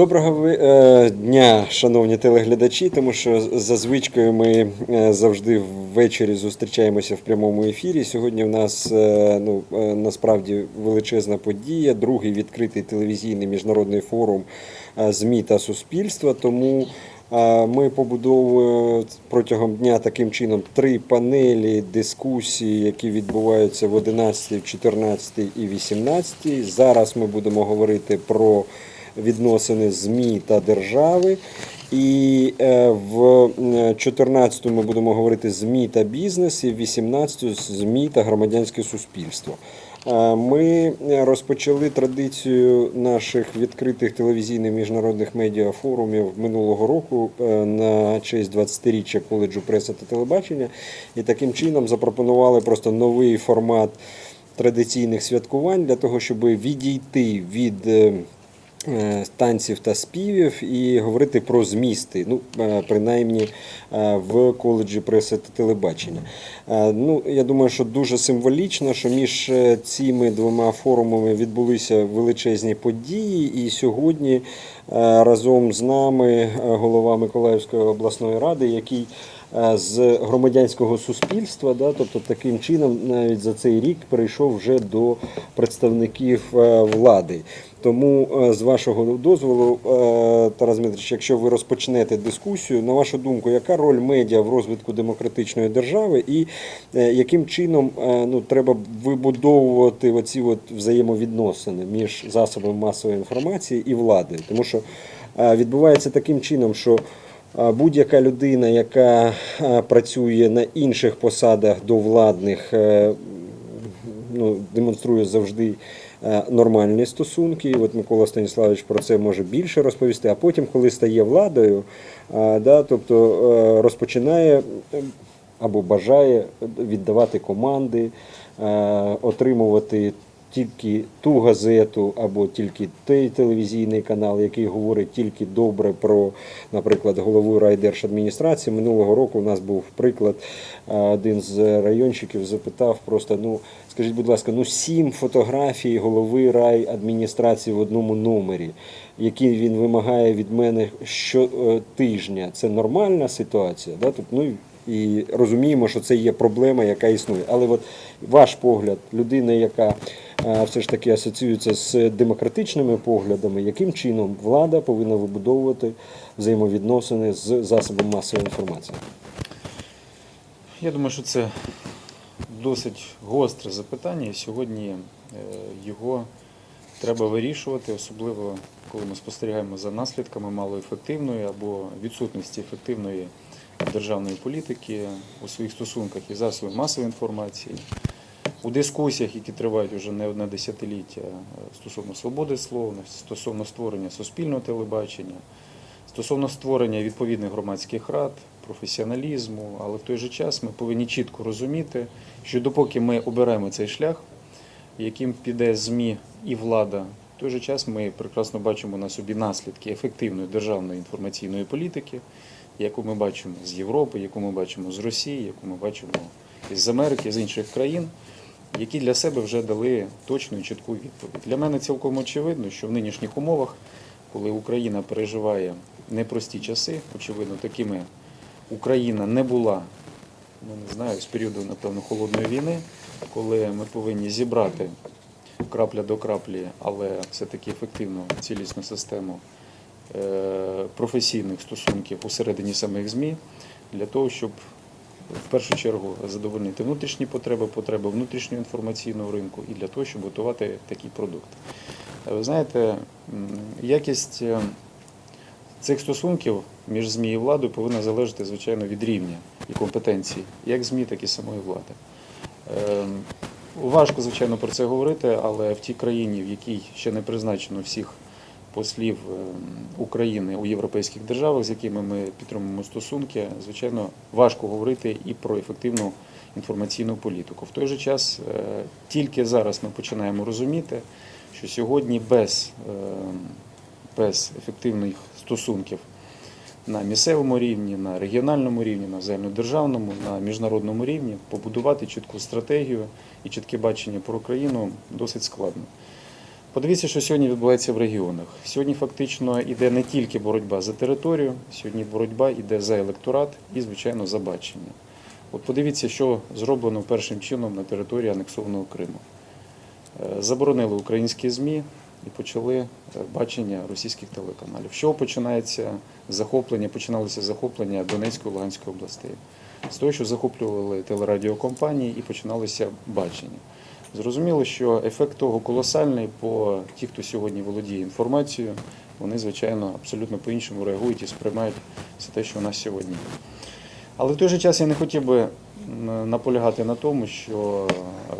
Доброго е, дня, шановні телеглядачі, тому що за звичкою ми е, завжди ввечері зустрічаємося в прямому ефірі. Сьогодні в нас е, ну, насправді величезна подія, другий відкритий телевізійний міжнародний форум ЗМІ та суспільства. Тому ми побудовуємо протягом дня таким чином три панелі дискусії, які відбуваються в 11, в 14 і 18. Зараз ми будемо говорити про відносини ЗМІ та держави. І е, в 14-му ми будемо говорити ЗМІ та бізнес, і в 18-му ЗМІ та громадянське суспільство. Е, Ми розпочали традицію наших відкритих телевізійних міжнародних медіафорумів минулого року е, на честь 20-річчя коледжу преси та телебачення. І таким чином запропонували просто новий формат традиційних святкувань для того, щоб відійти від танців та співів і говорити про змісти, ну е, принаймні е, в коледжі преси та телебачення. Е, Ну, я думаю, що дуже символічно, що між е, цими двома форумами відбулися величезні події, і сьогодні е, разом з нами е, голова Миколаївської обласної ради, який е, з громадянського суспільства, да, тобто таким чином навіть за цей рік перейшов вже до представників е, влади. Тому, е, з вашого дозволу, е, Тарас Дмитрович, якщо ви розпочнете дискусію, на вашу думку, яка роль медіа в розвитку демократичної держави, і е, яким чином ну, треба вибудовувати оці от взаємовідносини між засобами масової інформації і владою? Тому що відбувається таким чином, що Будь-яка людина, яка працює на інших посадах до владних, ну, демонструє завжди нормальні стосунки. От Микола Станіславович про це може більше розповісти. А потім, коли стає владою, е, да, тобто е, розпочинає е, або бажає віддавати команди, е, отримувати тільки ту газету або тільки той телевізійний канал, який говорить тільки добре про, наприклад, голову райдержадміністрації. Минулого року у нас був приклад, один з райончиків запитав просто: ну скажіть, будь ласка, ну сім фотографій голови райадміністрації в одному номері, які він вимагає від мене щотижня. Це нормальна ситуація? Да? Тобто, ну, і розуміємо, що це є проблема, яка існує. Але от ваш погляд, людина, яка все ж таки асоціюється з демократичними поглядами, яким чином влада повинна вибудовувати взаємовідносини з засобом масової інформації? Я думаю, що це досить гостре запитання, і сьогодні е, його треба вирішувати, особливо коли ми спостерігаємо за наслідками малоефективної або відсутності ефективної державної політики у своїх стосунках із засобами масової інформації, у дискусіях, які тривають вже не одне десятиліття е, стосовно свободи слова, стосовно створення суспільного телебачення, стосовно створення відповідних громадських рад, професіоналізму, але в той же час ми повинні чітко розуміти, що допоки ми обираємо цей шлях, яким піде ЗМІ і влада, в той же час ми прекрасно бачимо на собі наслідки ефективної державної інформаційної політики, яку ми бачимо з Європи, яку ми бачимо з Росії, яку ми бачимо з Америки, з інших країн, які для себе вже дали точну і чітку відповідь. Для мене цілком очевидно, що в нинішніх умовах, коли Україна переживає непрості часи, очевидно, такими Україна не була, ну не знаю, з періоду, напевно, холодної війни, коли ми повинні зібрати крапля до краплі, але все-таки ефективну цілісну систему е, професійних стосунків усередині самих ЗМІ для того, щоб в першу чергу задовольнити внутрішні потреби, потреби внутрішнього інформаційного ринку і для того, щоб готувати такий продукт. Е, Ви знаєте, якість е, цих стосунків між ЗМІ і владою повинна залежати, звичайно, від рівня і компетенції, як ЗМІ, так і самої влади. Ем, Важко, звичайно, про це говорити, але в тій країні, в якій ще не призначено всіх послів ем, України у європейських державах, з якими ми підтримуємо стосунки, звичайно, важко говорити і про ефективну інформаційну політику. В той же час е, тільки зараз ми починаємо розуміти, що сьогодні без, ем, без ефективних стосунків на місцевому рівні, на регіональному рівні, на загальнодержавному, на міжнародному рівні побудувати чітку стратегію і чітке бачення про Україну досить складно. Подивіться, що сьогодні відбувається в регіонах. Сьогодні фактично йде не тільки боротьба за територію, сьогодні боротьба йде за електорат і, звичайно, за бачення. От подивіться, що зроблено першим чином на території анексованого Криму. Е, Заборонили українські ЗМІ і почали е, бачення російських телеканалів. Що починається захоплення, починалося захоплення Донецької Луганської областей. З того, що захоплювали телерадіокомпанії і починалося бачення. Зрозуміло, що ефект того колосальний, бо ті, хто сьогодні володіє інформацією, вони, звичайно, абсолютно по-іншому реагують і сприймають все те, що у нас сьогодні. Але в той же час я не хотів би наполягати на тому, що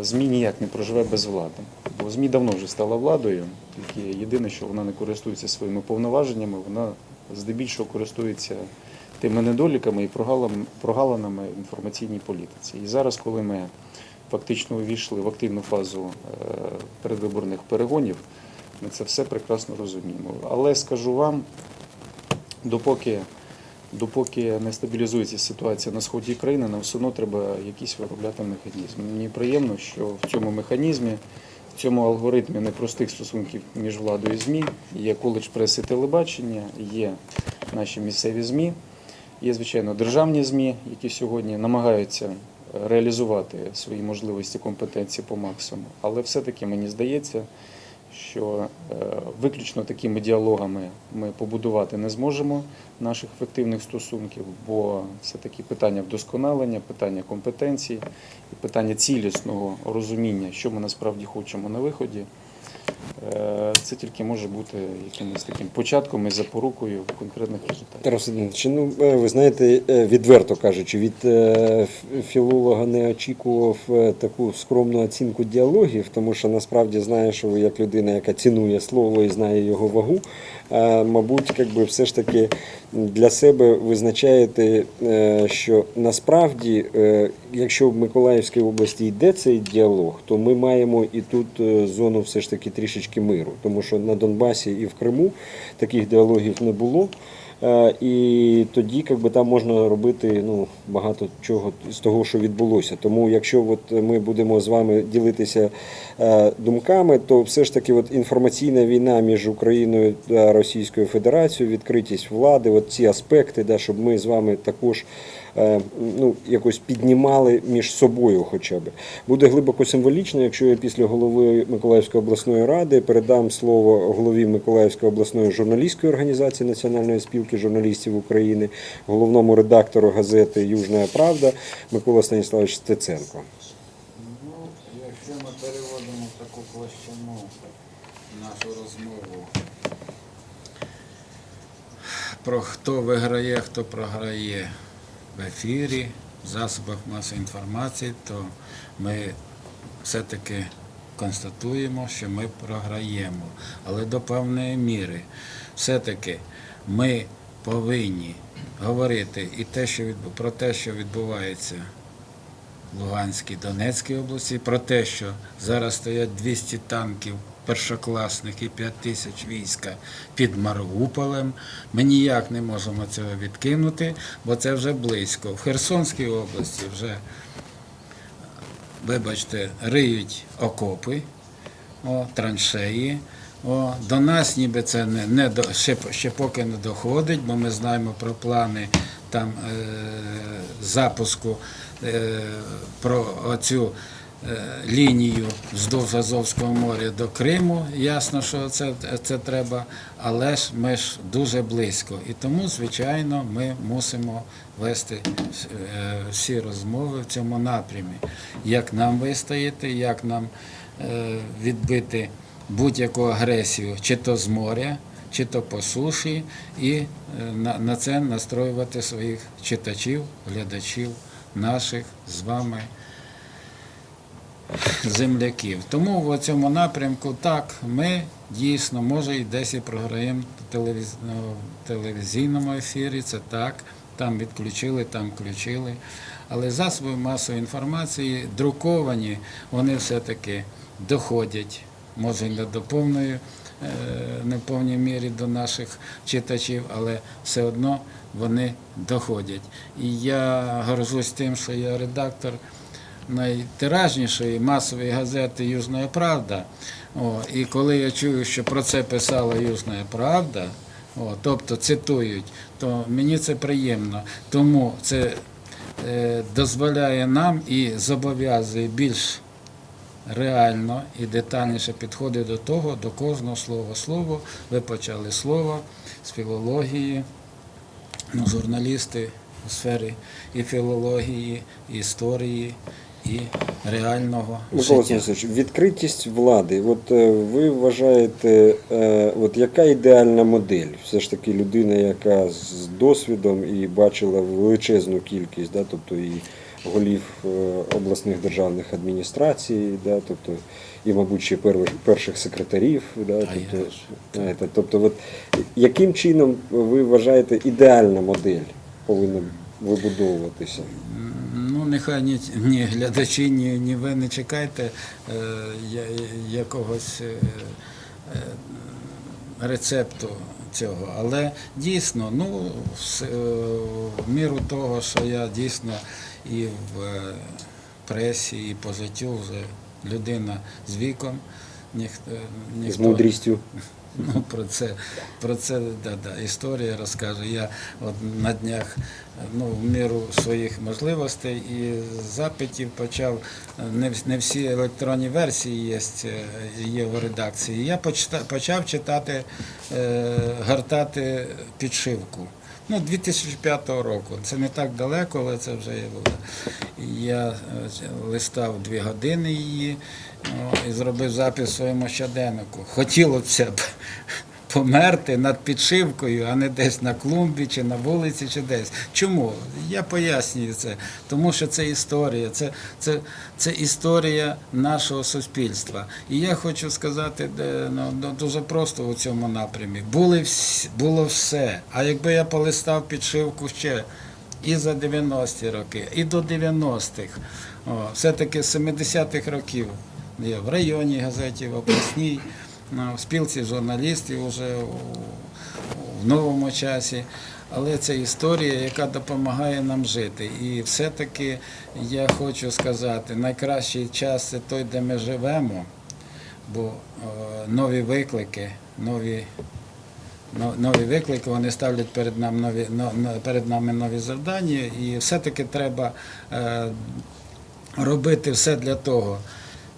ЗМІ ніяк не проживе без влади. Бо ЗМІ давно вже стала владою, тільки єдине, що вона не користується своїми повноваженнями, вона здебільшого користується тими недоліками і прогалинами в інформаційній політиці. І зараз, коли ми фактично увійшли в активну фазу е, передвиборних перегонів, ми це все прекрасно розуміємо. Але скажу вам, допоки, допоки не стабілізується ситуація на сході країни, нам все одно треба якийсь виробляти механізм. Мені приємно, що в цьому механізмі, в цьому алгоритмі непростих стосунків між владою і ЗМІ є коледж преси телебачення, є наші місцеві ЗМІ, є, звичайно, державні ЗМІ, які сьогодні намагаються реалізувати свої можливості компетенції по максимуму. Але все-таки мені здається, що е, виключно такими діалогами ми побудувати не зможемо наших ефективних стосунків, бо все-таки питання вдосконалення, питання компетенції і питання цілісного розуміння, що ми насправді хочемо на виході. Це тільки може бути якимось таким початком і запорукою конкретних результатів. Тарас Іванович, ну е, ви знаєте, е, відверто кажучи, від е, філолога не очікував таку скромну оцінку діалогів, тому що насправді знаю, що ви як людина, яка цінує слово і знає його вагу, мабуть, якби все ж таки для себе визначаєте, е, що насправді, е, якщо в Миколаївській області йде цей діалог, то ми маємо і тут е, зону все ж таки трішечки миру, тому що на Донбасі і в Криму таких діалогів не було. Е, І тоді якби, там можна робити ну, багато чого з того, що відбулося. Тому якщо от ми будемо з вами ділитися е, думками, то все ж таки от інформаційна війна між Україною та Російською Федерацією, відкритість влади, от ці аспекти, да, щоб ми з вами також ну, якось піднімали між собою хоча б. Буде глибоко символічно, якщо я після голови Миколаївської обласної ради передам слово голові Миколаївської обласної журналістської організації Національної спілки журналістів України, головному редактору газети Южна Правда Микола Станіславович Стеценко. Ну, якщо ми переводимо таку площину нашу розмову про хто виграє, хто програє в ефірі, в засобах масової інформації, то ми все-таки констатуємо, що ми програємо. Але до певної міри все-таки ми повинні говорити і те, що відбу- про те, що відбувається Луганській, Донецькій області, про те, що зараз стоять 200 танків першокласних і 5 тисяч війська під Маріуполем. Ми ніяк не можемо цього відкинути, бо це вже близько. В Херсонській області вже, вибачте, риють окопи, о, траншеї. О, до нас ніби це не, не до, ще, ще поки не доходить, бо ми знаємо про плани там е, запуску е, про оцю лінію вздовж Азовського моря до Криму. Ясно, що це, це треба, але ж ми ж дуже близько. І тому, звичайно, ми мусимо вести е, всі розмови в цьому напрямі. Як нам вистояти, як нам е, відбити будь-яку агресію, чи то з моря, чи то по суші, і е, на, на це настроювати своїх читачів, глядачів, наших з вами земляків. Тому в цьому напрямку так, ми дійсно, може, і десь і програємо ну, в телевізійному ефірі, це так. Там відключили, там включили. Але засоби масової інформації друковані, вони все-таки доходять, може, не до повної, е, не в повній мірі до наших читачів, але все одно вони доходять. І я горжусь тим, що я редактор найтиражнішої масової газети Южна Правда. О, і коли я чую, що про це писала Южна Правда, о, тобто цитують, то мені це приємно. Тому це е, дозволяє нам і зобов'язує більш реально і детальніше підходити до того, до кожного слова. Слово, ви почали слово з філології, ну, журналісти у сфері і філології, і історії, і реального Микола життя. Васильович, відкритість влади. От е, ви вважаєте, е, от яка ідеальна модель? Все ж таки людина, яка з досвідом і бачила величезну кількість, да, тобто і голів е, обласних державних адміністрацій, да, тобто і, мабуть, ще пер- перших секретарів. Да, Та тобто, я ж. знаєте, тобто, от, яким чином ви вважаєте ідеальна модель повинна вибудовуватися? Нехай ні, ні глядачі, ні, ні ви не чекайте е, якогось е, е, рецепту цього. Але дійсно, ну, в, е, в міру того, що я дійсно і в е, пресі, і по життю вже людина з віком, ніхто, З мудрістю? Ну, про це, про це да, да, історія розкаже. Я от на днях ну, в міру своїх можливостей і запитів почав. Не, не всі електронні версії є, е, є в редакції. Я почта, почав читати, е, гортати підшивку. Ну, 2005 року. Це не так далеко, але це вже. Я е, листав дві години її о, і зробив запис своєму щоденнику. Хотілося б померти над підшивкою, а не десь на клумбі, чи на вулиці, чи десь. Чому? Я пояснюю це. Тому що це історія, це, це, це історія нашого суспільства. І я хочу сказати де, ну, ну, дуже просто у цьому напрямі. Були всі, було все. А якби я полистав підшивку ще і за 90-ті роки, і до 90-х, все-таки з 70-х років я в районній газеті, в обласній, в спілці журналістів вже в новому часі. Але це історія, яка допомагає нам жити. І все-таки я хочу сказати, найкращий час це той, де ми живемо, бо е, нові виклики, нові но- нові виклики, вони ставлять перед нами нові, но- но- перед нами нові завдання, і все-таки треба е, робити все для того.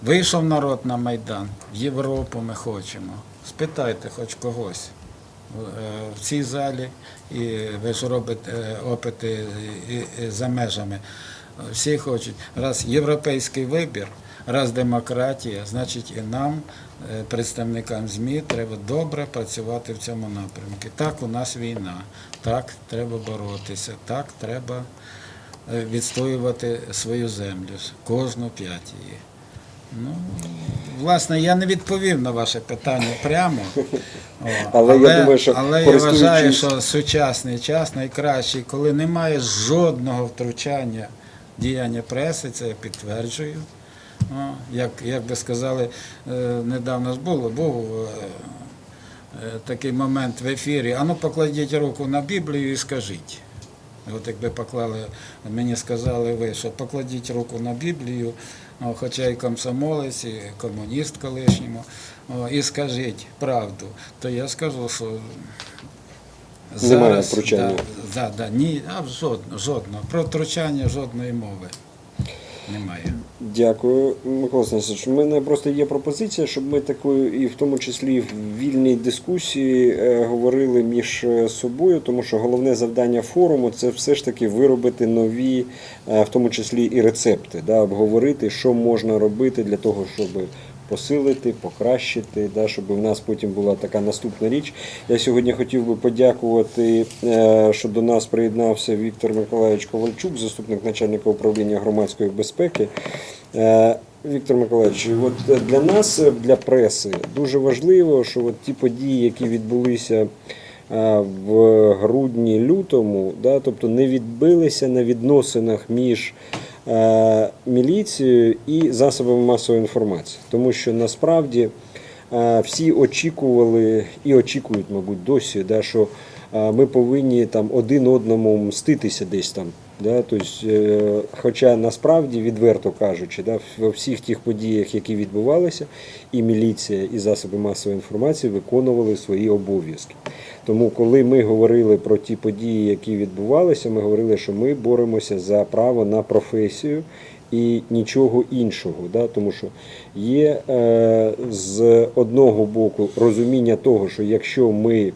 Вийшов народ на Майдан, в Європу ми хочемо. Спитайте хоч когось в- е, цій залі, і ви ж робите е, опити за межами. Всі хочуть. Раз європейський вибір, раз демократія, значить і нам, е, представникам ЗМІ, треба добре працювати в цьому напрямку. Так, у нас війна, так треба боротися, так треба відстоювати свою землю, кожну п'ять її. Ну, власне, я не відповів на ваше питання прямо. О, Але я думаю, що але я вважаю, що сучасний час найкращий, коли немає жодного втручання діяння преси, це я підтверджую. О, як, як би сказали, е, недавно ж було, був е, е, такий момент в ефірі. Ану покладіть руку на Біблію і скажіть. От якби поклали, мені сказали ви, що покладіть руку на Біблію, хоча і комсомолець, і комуніст колишньому, і скажіть правду, то я скажу, що зараз втручання. Да, да, да, ні, а жодного, жодного. Про втручання жодної мови немає. Дякую, Микола Станісович. У мене просто є пропозиція, щоб ми такою, і в тому числі в вільній дискусії е, говорили між е, собою, тому що головне завдання форуму це все ж таки виробити нові, е, в тому числі і рецепти, да, обговорити, що можна робити для того, щоб посилити, покращити, да, щоб в нас потім була така наступна річ. Я сьогодні хотів би подякувати, е, що до нас приєднався Віктор Миколаївич Ковальчук, заступник начальника управління громадської безпеки. Е, Віктор Миколаївич, от для нас, для преси, дуже важливо, що от ті події, які відбулися е, в грудні-лютому, да, тобто не відбилися на відносинах між міліцією і засобами масової інформації. Тому що насправді е, всі очікували і очікують, мабуть, досі, да, що ми повинні там один одному мститися десь там. Да? Тобто, хоча насправді, відверто кажучи, да, во всіх тих подіях, які відбувалися, і міліція, і засоби масової інформації виконували свої обов'язки. Тому, коли ми говорили про ті події, які відбувалися, ми говорили, що ми боремося за право на професію і нічого іншого. Да? Тому що є е, з одного боку розуміння того, що якщо ми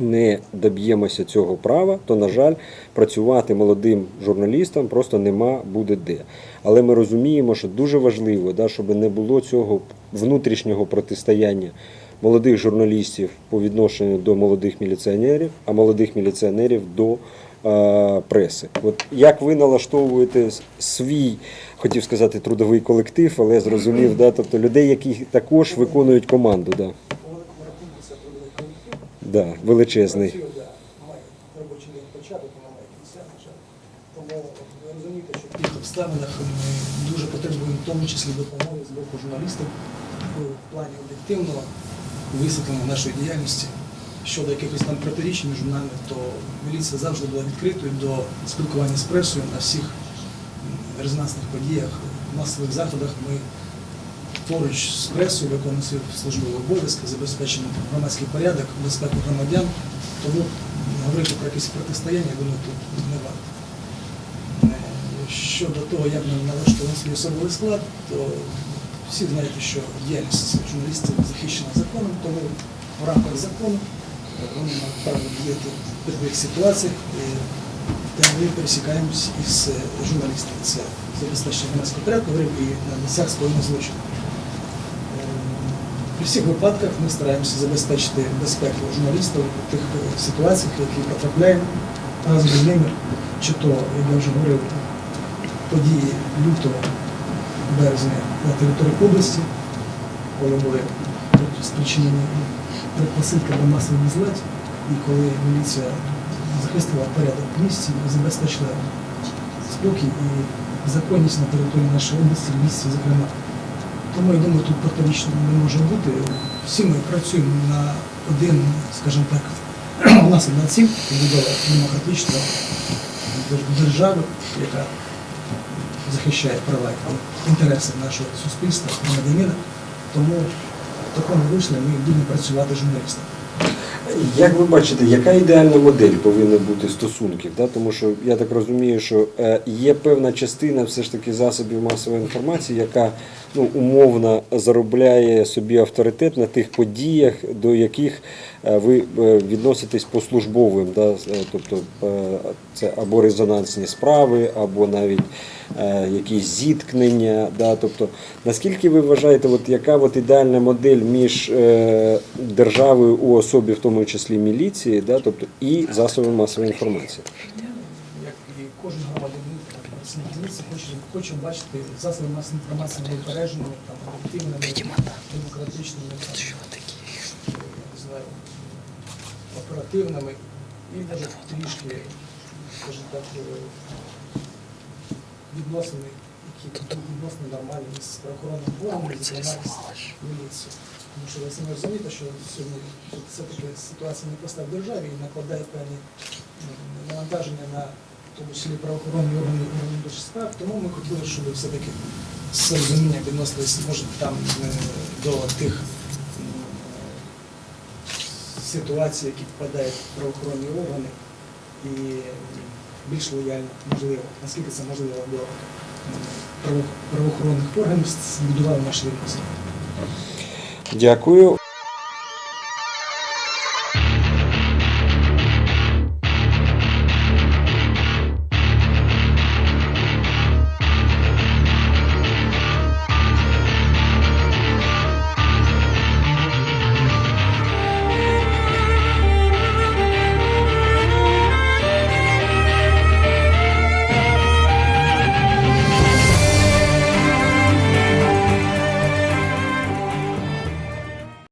не доб'ємося цього права, то, на жаль, працювати молодим журналістам просто нема буде де. Але ми розуміємо, що дуже важливо, да, щоб не було цього внутрішнього протистояння молодих журналістів по відношенню до молодих міліціонерів, а молодих міліціонерів до е, преси. От як ви налаштовуєте свій, хотів сказати, трудовий колектив, але зрозумів, да, тобто людей, які також виконують команду. Да. По великому рахунку це трудовий колектив. Да, величезний. Робочий початок, а має кінця, на ви розумієте, що в тих обставинах ми дуже потребуємо в тому числі допомоги з боку журналістів в плані об'єктивного висвітлення нашої діяльності. Щодо якихось там протиріч між нами, то міліція завжди була відкритою до спілкування з пресою на всіх резонансних подіях, масових заходах. Ми поруч з пресою виконуємо свої службові обов'язки, забезпечимо громадський порядок, безпеку громадян. Тому говорити про якісь протистояння, я думаю, тут не варто. Е, Щодо того, як ми налаштовуємо свій особовий склад, то всі знаєте, що діяльність журналістів захищена законом, тому в рамках закону е, вони мають право діяти в будь-яких ситуаціях. Та ми пересікаємось із е, журналістами. Це забезпечення громадського порядку, і на місцях скоєння злочину. При всіх випадках ми стараємося забезпечити безпеку журналістів у тих е, ситуаціях, які потрапляємо разом з ними, чи то, як я вже говорив, події лютого березня на території області, коли були спричинені предпосилки до масових злет, і коли міліція захистила порядок в місті, забезпечила спокій і законність на території нашої області, в місті, зокрема. Тому я думаю, тут протирічно не може бути. Всі ми працюємо на один, скажімо так, у нас одна ціль побудова демократичної держави, яка захищає права і інтереси нашого суспільства, громадянина. Тому в такому руслі ми будемо працювати журналістами. Як ви бачите, яка ідеальна модель повинна бути стосунків? Да? Тому що я так розумію, що е, є певна частина все ж таки засобів масової інформації, яка ну, умовно заробляє собі авторитет на тих подіях, до яких е, ви е, відноситесь по службовим. Да? Е, Тобто це або резонансні справи, або навіть якісь зіткнення. Да? Тобто, наскільки ви вважаєте, от яка от ідеальна модель між державою у особі, в тому числі міліції, да? тобто, і засобами масової інформації? Як і кожен громадянин, так, працівник хоче бачити засоби масової інформації неупередженими, там, об'єктивними, демократичними, не знаю, оперативними і може трішки, скажімо так, е, відносини, які відносно нормальні з правоохоронним органом, з міліцією. Тому що ви самі розумієте, що сьогодні все-таки ситуація непроста в державі і накладає певні навантаження на тому числі правоохоронні органи органи дуже. Тому ми хотіли, щоб все-таки з розумінням відносились, може, там е, до тих ситуацій, які попадають в правоохоронні органи, і більш лояльно, можливо, наскільки це можливо до правоохоронних органів збудували наші відносини. Дякую.